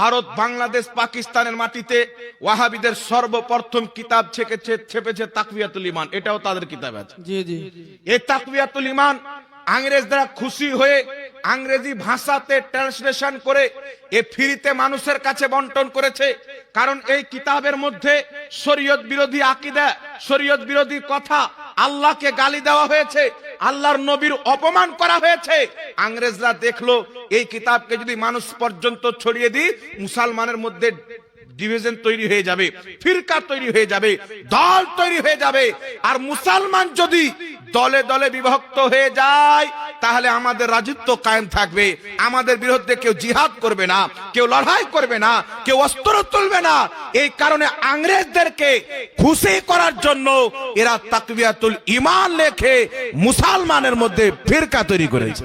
ভারত বাংলাদেশ পাকিস্তানের মাটিতে ওয়াহাবিদের সর্বপ্রথম কিতাব ছেকেছে ছেপেছে তাকবিয়াতুল ইমান এটাও তাদের কিতাব আছে। জি জি। এই তাকবিয়াতুল ইমান আংরেজরা খুশি হয়ে আংরেজি ভাষাতে ট্রান্সলেশন করে এ ফ্রিতে মানুষের কাছে বন্টন করেছে। কারণ এই কিতাবের মধ্যে শরীয়ত বিরোধী আকিদা শরীয়ত বিরোধী কথা আল্লাহকে গালি দেওয়া হয়েছে, আল্লাহর নবীর অপমান করা হয়েছে। আংরেজরা দেখল, এই কিতাবকে যদি মানুষ পর্যন্ত ছড়িয়ে দিই, মুসলমানের মধ্যে ডিভিশন তৈরি হয়ে যাবে, ফিরকা তৈরি হয়ে যাবে, দল তৈরি হয়ে যাবে। আর মুসলমান যদি দলে দলে বিভক্ত হয়ে যায়, তাহলে আমাদের রাজত্ব কায়েম থাকবে। আমাদের বিরুদ্ধে কেউ জিহাদ করবে না, কেউ লড়াই করবে না, কেউ অস্ত্র তুলবে না। এই কারণে আংরেজদেরকে খুশি করার জন্য এরা তাকবিয়াতুল ইমান লেখে মুসলমানের মধ্যে ফিরকা তৈরি করেছে।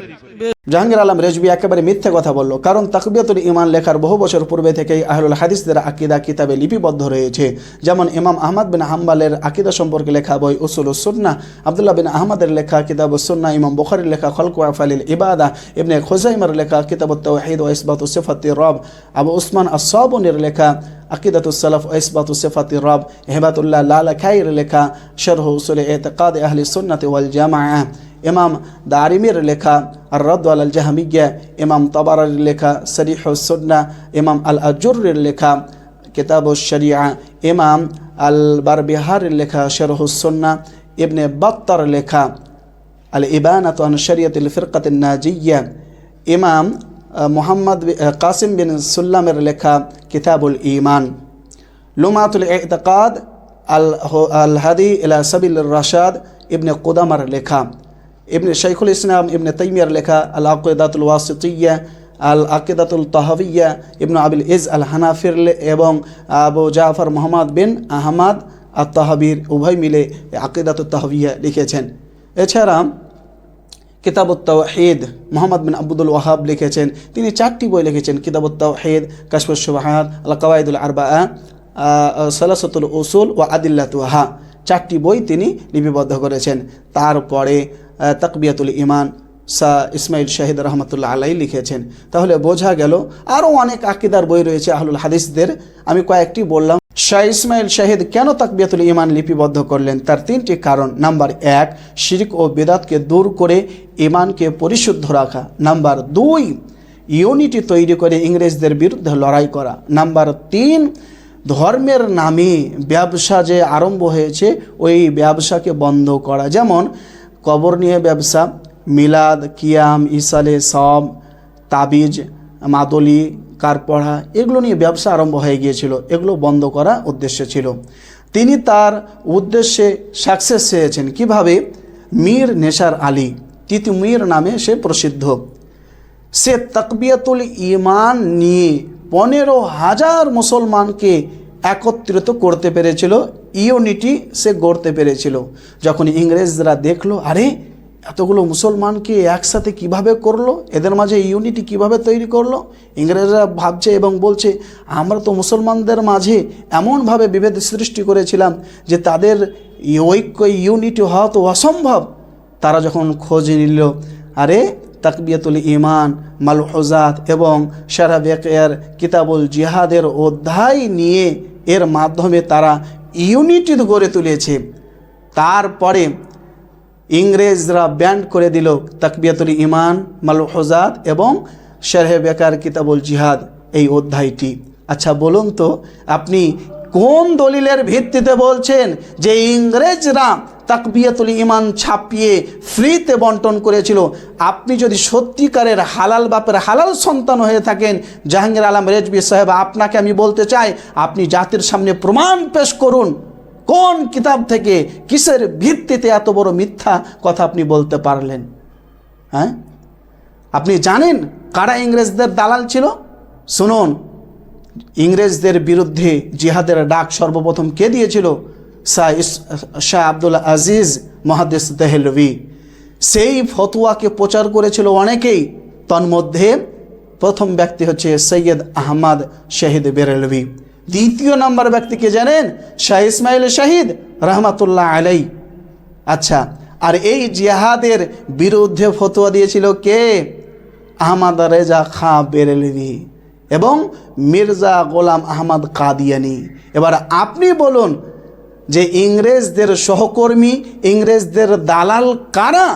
জাহাঙ্গীর আলম রেজবি একেবারে মিথ্যে কথা বলল, কারণ তাকবিয়াতুল ইমান লেখার বহু বছর পূর্বে থেকেই আহলুল হাদিসদের আকিদা কিতাবে লিপিবদ্ধ রয়েছে। যেমন ইমাম আহমদ বিন হাম্বালের আকিদা সম্পর্কে লেখা বই উসুল সুন্না আবদুল্লাহ বিন আহমদের লেখা কিতাব সুন্না ইমাম বুখারির লেখা খলকু আফালিল ইবাদা, ইবনে খোজাইমার লেখা কিতাব তৌহিদ ও ইসবাত সিফাতি রব, আবু উসমান আসাবনের লেখা আকিদাতুস সালাফ ও ইসবাত সিফাতি রব হেবাতুল্লাহ লালা খাইর লেখা শরহ উসুল এতকাদ আহলি সুন্নাতি ওয়াল জামাআহ ইমাম দারিমির লেখা আর রদ আল জাহামিয়া ইমাম তবারের লেখা শরীহ সুন্না ইমাম আল আজুরের লেখা কিতাব শরিয়া। ইমাম আল বারবিহারের লেখা শরহুসন্না ইবনে বাত্তার লেখা আল ইবানাত আন শরিয়তুল ফিরকাত নাজিয়া ইমাম মুহাম্মদ কাসিম বিন সুল্লামের লেখা কিতাবুল ইমান লুমাতুল ইতকাদ আল আল হাদি ইলা সাবিল রাশাদ ইবনে কুদামার লেখা। ইবনে শাইখুল ইসলাম, ইবনে তাইমিয়ার লেখা আল আকিদাতুল ওয়াসিতিয়া আল আকিদাতুল তাহাবিয়া, ইবনু আবিল ইজ আল হানাফির এবং আবু জাফর মোহাম্মদ বিন আহমদ আর তাহাবির উভয় মিলে আকিদাতুল তাহাবিয়া লিখেছেন। এছাড়া কিতাবুত তাওহিদ মোহাম্মদ বিন আব্দুল ওয়াহাব লিখেছেন। তিনি চারটি বই লিখেছেন কিতাবুত তাওহিদ কাশফুস সুবাহাত আল কাওয়াইদুল আরবা সালাসতুল ওসুল ও আদিল্লাতুহা। চারটি বই তিনি লিপিবদ্ধ করেছেন। তারপরে তকবিয়াতুল ইমান সা ইসমাইল শাহিদ রহমতুল্লাহ আলাই লিখেছেন। তাহলে বোঝা গেল আরও অনেক আকিদার বই রয়েছে আহলুল হাদিসদের। আমি কয়েকটি বললাম। শাহ ইসমাইল শাহিদ কেন তাকবিয়াতুল ইমান লিপিবদ্ধ করলেন? তার তিনটি কারণ। নাম্বার এক, শিরিক ও বেদাতকে দূর করে ইমানকে পরিশুদ্ধ রাখা। নাম্বার দুই, ইউনিটি তৈরি করে ইংরেজদের বিরুদ্ধে লড়াই করা। নাম্বার তিন, ধর্মের নামে ব্যবসা যে আরম্ভ হয়েছে, ওই ব্যবসাকে বন্ধ করা। যেমন, কবর নিয়ে ব্যবসা, মিলাদ, কিয়াম ইসালে সব তাবিজ, মাদলি কারপড়া এগুলো নিয়ে ব্যবসা আরম্ভ হয়ে গিয়েছিল। এগুলো বন্ধ করা উদ্দেশ্য ছিল। তিনি তার উদ্দেশ্যে সাকসেস চেয়েছেন। কীভাবে? মীর নেশার আলী, তিতু মীর নামে সে প্রসিদ্ধ। সে তাকবিয়াতুল ইমান নিয়ে পনেরো হাজার মুসলমানকে একত্রিত করতে পেরেছিল। ইউনিটি সে গড়তে পেরেছিল। যখন ইংরেজরা দেখল, আরে এতগুলো মুসলমানকে একসাথে কীভাবে করল? এদের মাঝে ইউনিটি কীভাবে তৈরি করল? ইংরেজরা ভাবছে এবং বলছে, আমরা তো মুসলমানদের মাঝে এমনভাবে বিভেদ সৃষ্টি করেছিলাম যে তাদের ঐক্য ইউনিটি হওয়া তো অসম্ভব। তারা যখন খোঁজ নিল, আরে, তাকবিয়াতুল ইমান মালহজাত এবং সারা বেকের কিতাবুল জিহাদের অধ্যায় নিয়ে এর মাধ্যমে তারা ইউনিটি গড়ে তুলেছে। তারপরে ইংরেজরা ব্যান্ড করে দিল তাকবিয়াতুল ইমান মালহজাত এবং শেরহে বেকার কিতাবুল জিহাদ এই অধ্যায়টি। আচ্ছা বলুন তো, আপনি কোন দলিলের ভিত্তিতে বলছেন যে ইংরেজরা তাকবিয়াতুল ইমান ছাপিয়ে ফ্রিতে বন্টন করেছিল? আপনি যদি সত্যিকারের হালাল বাপের হালাল সন্তান হয়ে থাকেন, জাহাঙ্গীর আলম রেজবি সাহেব, আপনাকে আমি বলতে চাই, আপনি জাতির সামনে প্রমাণ পেশ করুন। কোন কিতাব থেকে কিসের ভিত্তিতে এত বড় মিথ্যা কথা আপনি বলতে পারলেন? হ্যাঁ? আপনি জানেন কারা ইংরেজদের দালাল ছিল? শুনুন, ইংরেজদের বিরুদ্ধে জিহাদের ডাক সর্বপ্রথম কে দিয়েছিল? শাহ শাহ আব্দুল আজিজ মহাদেশ দেহলভি। সেই ফতুয়াকে প্রচার করেছিল অনেকেই। তন্মধ্যে প্রথম ব্যক্তি হচ্ছে সৈয়দ আহমদ শাহিদ বেরেলভি। দ্বিতীয় নম্বর ব্যক্তিকে জানেন? শাহ ইসমাইল শাহিদ, রহমাতুল্লাহ আলাই আচ্ছা আর এই জিহাদের বিরুদ্ধে ফতোয়া দিয়েছিল কে? আহমদ রেজা খাঁ বেরেলভি এবং মির্জা গোলাম আহমদ কাদিয়ানি। এবার আপনি বলুন যে ইংরেজদের সহকর্মী, ইংরেজদের দালাল কারা?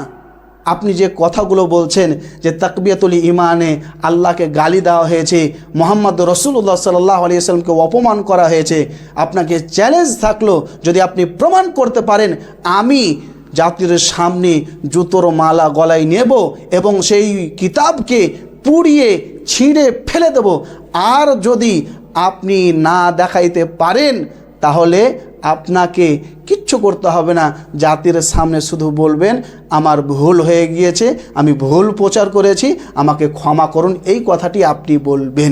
আপনি যে কথাগুলো বলছেন যে তাকবিয়াতুল ইমানে আল্লাহকে গালি দেওয়া হয়েছে, মোহাম্মদ রসুল্লাহ সাল্লাহ আলিয়া সাল্লামকে অপমান করা হয়েছে, আপনাকে চ্যালেঞ্জ থাকল যদি আপনি প্রমাণ করতে পারেন, আমি জাতির সামনে জুতোর মালা গলায় নেব এবং সেই কিতাবকে পুড়িয়ে ছিঁড়ে ফেলে দেব। আর যদি আপনি না দেখাইতে পারেন, তাহলে আপনাকে কিচ্ছু করতে হবে না। জাতির সামনে শুধু বলবেন, আমার ভুল হয়ে গিয়েছে, আমি ভুল প্রচার করেছি, আমাকে ক্ষমা করুন। এই কথাটি আপনি বলবেন।